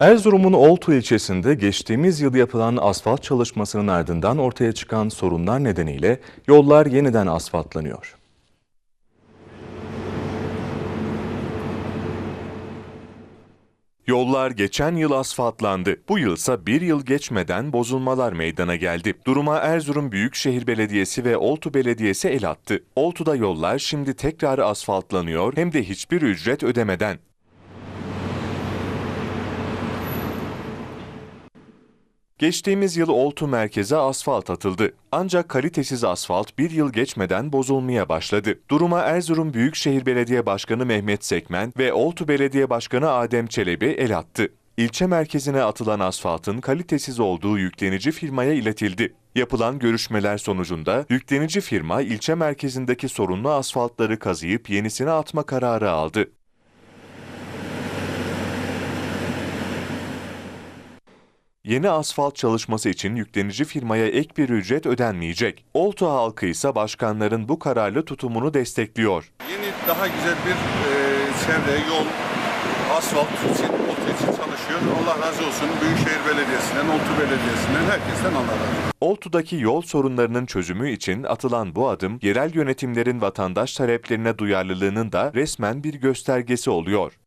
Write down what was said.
Erzurum'un Oltu ilçesinde geçtiğimiz yıl yapılan asfalt çalışmasının ardından ortaya çıkan sorunlar nedeniyle yollar yeniden asfaltlanıyor. Yollar geçen yıl asfaltlandı. Bu yılsa bir yıl geçmeden bozulmalar meydana geldi. Duruma Erzurum Büyükşehir Belediyesi ve Oltu Belediyesi el attı. Oltu'da yollar şimdi tekrar asfaltlanıyor hem de hiçbir ücret ödemeden. Geçtiğimiz yıl Oltu merkeze asfalt atıldı. Ancak kalitesiz asfalt bir yıl geçmeden bozulmaya başladı. Duruma Erzurum Büyükşehir Belediye Başkanı Mehmet Sekmen ve Oltu Belediye Başkanı Adem Çelebi el attı. İlçe merkezine atılan asfaltın kalitesiz olduğu yüklenici firmaya iletildi. Yapılan görüşmeler sonucunda yüklenici firma ilçe merkezindeki sorunlu asfaltları kazıyıp yenisini atma kararı aldı. Yeni asfalt çalışması için yüklenici firmaya ek bir ücret ödenmeyecek. Oltu halkı ise başkanların bu kararlı tutumunu destekliyor. Yeni daha güzel bir e, çevre, yol, asfalt için, Oltu için çalışıyor. Allah razı olsun Büyükşehir Belediyesi'nden, Oltu Belediyesi'nden, herkesten Allah razı olsun. Oltu'daki yol sorunlarının çözümü için atılan bu adım, yerel yönetimlerin vatandaş taleplerine duyarlılığının da resmen bir göstergesi oluyor.